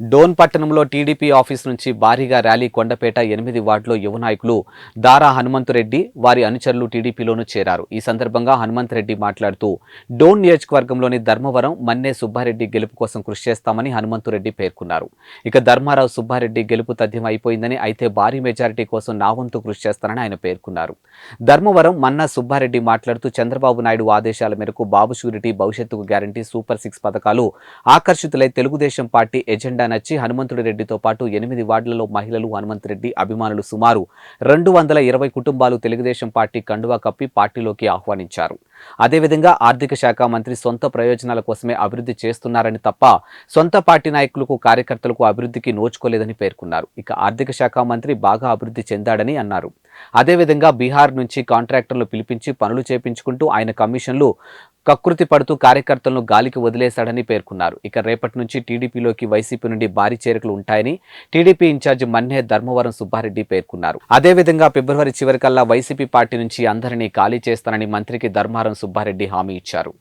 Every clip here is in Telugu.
డోన్ పట్టణంలో టీడీపీ ఆఫీస్ నుంచి భారీగా ర్యాలీ కొండపేట ఎనిమిది వార్డులో యువ నాయకులు దారా హనుమంతురెడ్డి వారి అనుచరులు టీడీపీలోనూ చేరారు. ఈ సందర్భంగా హనుమంతరెడ్డి మాట్లాడుతూ డోన్ నియోజకవర్గంలోని ధర్మవరం మన్నే సుబ్బారెడ్డి గెలుపు కోసం కృషి చేస్తామని హనుమంతురెడ్డి పేర్కొన్నారు. ఇక ధర్మారావు సుబ్బారెడ్డి గెలుపు తథ్యం అయిపోయిందని అయితే భారీ మెజారిటీ కోసం నా వంతు కృషి చేస్తానని ఆయన పేర్కొన్నారు. ధర్మవరం మన్నా సుబ్బారెడ్డి మాట్లాడుతూ చంద్రబాబు నాయుడు ఆదేశాల మేరకు బాబు షూరిటీ భవిష్యత్తుకు గ్యారంటీ సూపర్ సిక్స్ పథకాలు ఆకర్షితులై తెలుగుదేశం పార్టీ ఎజెండా నచ్చి హనుమంతుడి రెడ్డితో పాటు ఎనిమిది వార్డులలో మహిళలు హనుమంతరెడ్డి అభిమానులు సుమారు రెండు వందల ఇరవై కుటుంబాలు తెలుగుదేశం పార్టీ కండువా కప్పి పార్టీలోకి ఆహ్వానించారు. అదేవిధంగా ఆర్థిక శాఖ మంత్రి సొంత ప్రయోజనాల కోసమే అభివృద్ధి చేస్తున్నారని తప్ప సొంత పార్టీ నాయకులకు కార్యకర్తలకు అభివృద్ధికి నోచుకోలేదని పేర్కొన్నారు. ఇక ఆర్థిక శాఖ మంత్రి బాగా అభివృద్ధి చెందాడని అన్నారు. అదేవిధంగా బీహార్ నుంచి కాంట్రాక్టర్లు పిలిపించి పనులు చేపించుకుంటూ ఆయన కమిషన్లు కకృతి పడుతూ కార్యకర్తలను గాలికి వదిలేశాడని పేర్కొన్నారు. ఇక రేపటి నుంచి టీడీపీలోకి వైసీపీ నుండి భారీ చేరికలు ఉంటాయని టీడీపీ ఇన్ఛార్జి మన్నే ధర్మవరం సుబ్బారెడ్డి పేర్కొన్నారు. అదేవిధంగా ఫిబ్రవరి చివరికల్లా వైసీపీ పార్టీ నుంచి అందరినీ ఖాళీ చేస్తానని మంత్రికి ధర్మారం సుబ్బారెడ్డి హామీ ఇచ్చారు.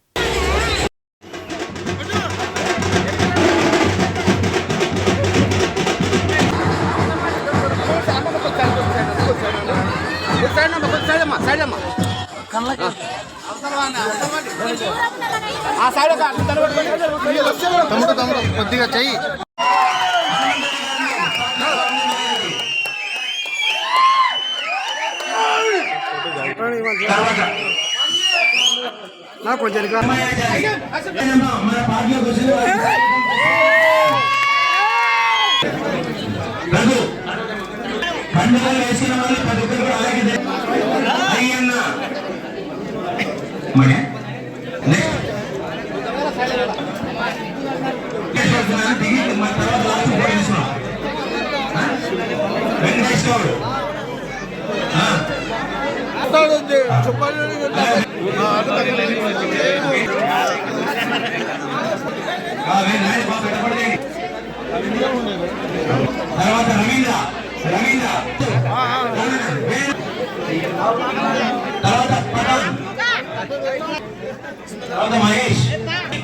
తమ్ముడు తమ్ముడు కొద్దిగా చెయ్యి నాకు కొంచెం పండుగ వేసిన వాళ్ళు ప్రతి పడలేదు. తర్వాత రవీంద్ర రవీంద్ర చెప్పండి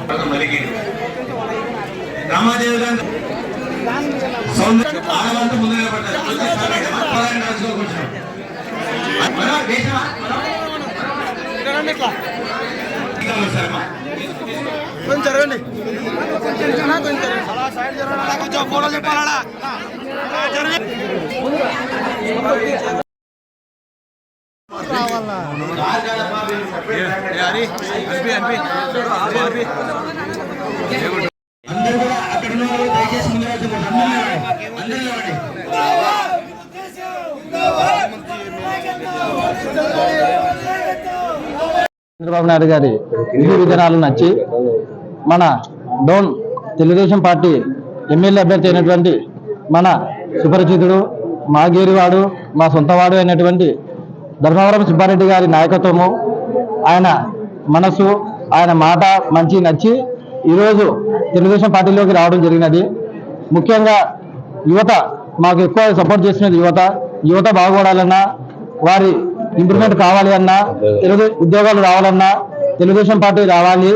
తర్వాత మలికి రామాదేవి గారు సౌందర్య ఆడవాళ్ళతో ముందు నిలబడ్డారు కొంచెం కొంచెం జరగండి. కొంచెం ఫోటో చెప్పాలా అందరూ కూడా అక్కడ దయచేసి ముందు అందరూ చంద్రబాబు నాయుడు గారి విధి విధానాలు నచ్చి మన డోన్ తెలుగుదేశం పార్టీ ఎమ్మెల్యే అభ్యర్థి అయినటువంటి మన సుపరిచితుడు మా గేరివాడు మా సొంతవాడు అయినటువంటి ధర్మవరం సుబ్బారెడ్డి గారి నాయకత్వము ఆయన మనసు ఆయన మాట మంచి నచ్చి ఈరోజు తెలుగుదేశం పార్టీలోకి రావడం జరిగినది. ముఖ్యంగా యువత మాకు ఎక్కువ సపోర్ట్ చేసినది యువత. యువత బాగుపడాలన్నా వారి ఇంప్రూవ్మెంట్ కావాలి అన్నా తెలుగు ఉద్యోగాలు రావాలన్నా తెలుగుదేశం పార్టీ రావాలి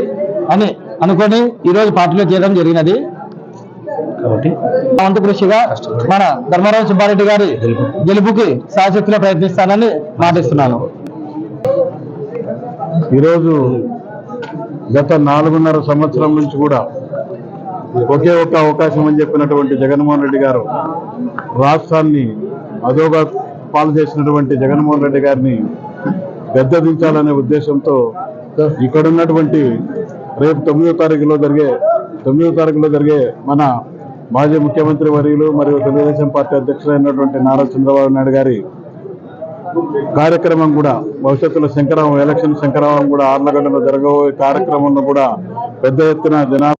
అని అనుకొని ఈరోజు పార్టీలో చేరడం జరిగినది. కాబట్టి వంతు కృషిగా మన ధర్మరావు సుబ్బారెడ్డి గారి గెలుపుకి శాశక్తిలో ప్రయత్నిస్తానని మాటిస్తున్నాను. ఈరోజు గత నాలుగున్నర సంవత్సరం నుంచి కూడా ఒకే ఒక అవకాశం అని చెప్పినటువంటి జగన్మోహన్ రెడ్డి గారు రాష్ట్రాన్ని అదోగా పాలు చేసినటువంటి జగన్మోహన్ రెడ్డి గారిని గద్దెదించాలనే ఉద్దేశంతో ఇక్కడ ఉన్నటువంటి రేపు తొమ్మిదో తారీఖులో జరిగే తొమ్మిదో తారీఖులో జరిగే మన మాజీ ముఖ్యమంత్రి వర్యులు మరియు తెలుగుదేశం పార్టీ అధ్యక్షులైనటువంటి నారా చంద్రబాబు నాయుడు గారి కార్యక్రమం కూడా భవిష్యత్తులో శంకరావం ఎలక్షన్ శంకరావం కూడా ఆర్లగడ్డలో జరగబోయే కార్యక్రమంలో కూడా పెద్ద ఎత్తున జనాభా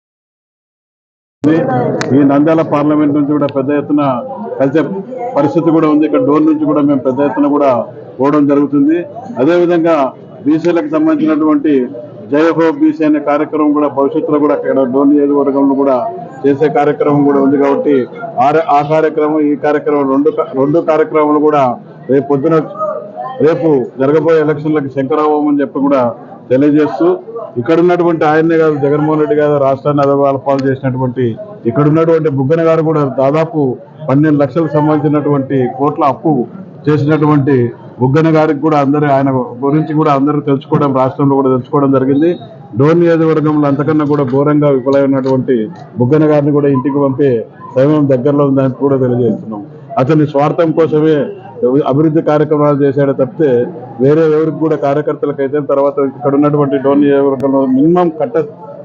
ఈ నంద్యాల పార్లమెంట్ నుంచి కూడా పెద్ద ఎత్తున కలిసే పరిస్థితి కూడా ఉంది. ఇక్కడ డోర్ నుంచి కూడా మేము పెద్ద ఎత్తున కూడా పోవడం జరుగుతుంది. అదేవిధంగా బీసీలకు సంబంధించినటువంటి జయ హో బీసీ అనే కార్యక్రమం కూడా భవిష్యత్తులో కూడా ఇక్కడ డోర్ నియోజకవర్గంలో కూడా చేసే కార్యక్రమం కూడా ఉంది కాబట్టి ఆ- ఆ కార్యక్రమం ఈ కార్యక్రమం రెండు రెండు కార్యక్రమాలు కూడా రేపు పొద్దున రేపు జరగబోయే ఎలక్షన్లకు శంకరావం అని చెప్పి కూడా తెలియజేస్తూ ఇక్కడ ఉన్నటువంటి ఆయన్నే కాదు జగన్మోహన్ రెడ్డి గారు రాష్ట్రాన్ని అదవాల పాలు చేసినటువంటి ఇక్కడ ఉన్నటువంటి బుగ్గన గారు కూడా దాదాపు పన్నెండు లక్షలకు సంబంధించినటువంటి కోట్ల అప్పు చేసినటువంటి బుగ్గన గారికి కూడా అందరూ ఆయన గురించి కూడా అందరూ తెలుసుకోవడం రాష్ట్రంలో కూడా తెలుసుకోవడం జరిగింది. డోర్ నియోజకవర్గంలో అంతకన్నా కూడా ఘోరంగా విఫలమైనటువంటి బుగ్గన గారిని కూడా ఇంటికి పంపే సమయం దగ్గరలో ఉందని కూడా తెలియజేస్తున్నాం. అతని స్వార్థం కోసమే అభివృద్ధి కార్యక్రమాలు చేశాడే తప్పితే వేరే ఎవరికి కూడా కార్యకర్తలకైతే తర్వాత ఇక్కడ ఉన్నటువంటి డోన్ నియోజకవర్గంలో మినిమం కట్ట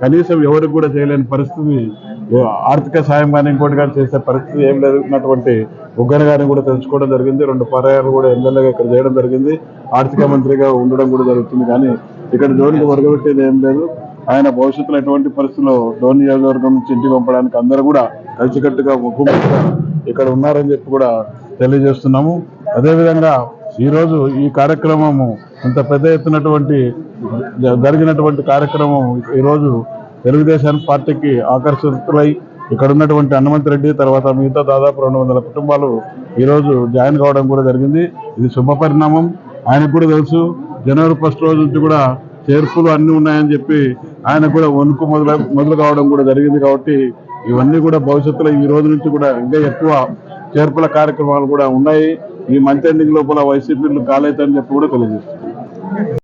కనీసం ఎవరికి కూడా చేయలేని పరిస్థితి ఆర్థిక సాయం కానీ ఇంకోటి కానీ చేసే పరిస్థితి ఏం లేనటువంటి ఉగ్గన గారిని కూడా తెలుసుకోవడం జరిగింది. రెండు పర్యాలు కూడా ఎమ్మెల్యేగా ఇక్కడ చేయడం జరిగింది. ఆర్థిక మంత్రిగా ఉండడం కూడా జరుగుతుంది. కానీ ఇక్కడ జోలికి వరగబెట్టేది ఏం లేదు. ఆయన భవిష్యత్తులో ఎటువంటి పరిస్థితుల్లో ధోని నియోజకవర్గం నుంచి ఇంటికి పంపడానికి అందరూ కూడా కలిసికట్టుగా ముఖ్యమంత్రిగా ఇక్కడ ఉన్నారని చెప్పి కూడా తెలియజేస్తున్నాము. అదేవిధంగా ఈరోజు ఈ కార్యక్రమము ఇంత పెద్ద ఎత్తునటువంటి జ- జరిగినటువంటి కార్యక్రమం ఈరోజు తెలుగుదేశం పార్టీకి ఆకర్షితులై ఇక్కడ ఉన్నటువంటి హనుమంత్ రెడ్డి తర్వాత మిగతా దాదాపు రెండు వందల కుటుంబాలు ఈ రోజు జాయిన్ కావడం కూడా జరిగింది. ఇది శుభ పరిణామం. ఆయనకు కూడా తెలుసు జనవరి ఫస్ట్ రోజు నుంచి కూడా చేర్పులు అన్నీ ఉన్నాయని చెప్పి ఆయన కూడా వణుకు మొదలు మొదలు కావడం కూడా జరిగింది కాబట్టి ఇవన్నీ కూడా భవిష్యత్తులో ఈ రోజు నుంచి కూడా ఇంకా ఎక్కువ చేర్పుల కార్యక్రమాలు కూడా ఉన్నాయి. ఈ మంత్ ఎన్నిక లోపల వైసీపీలు కాలేదని చెప్పి కూడా తెలియజేస్తుంది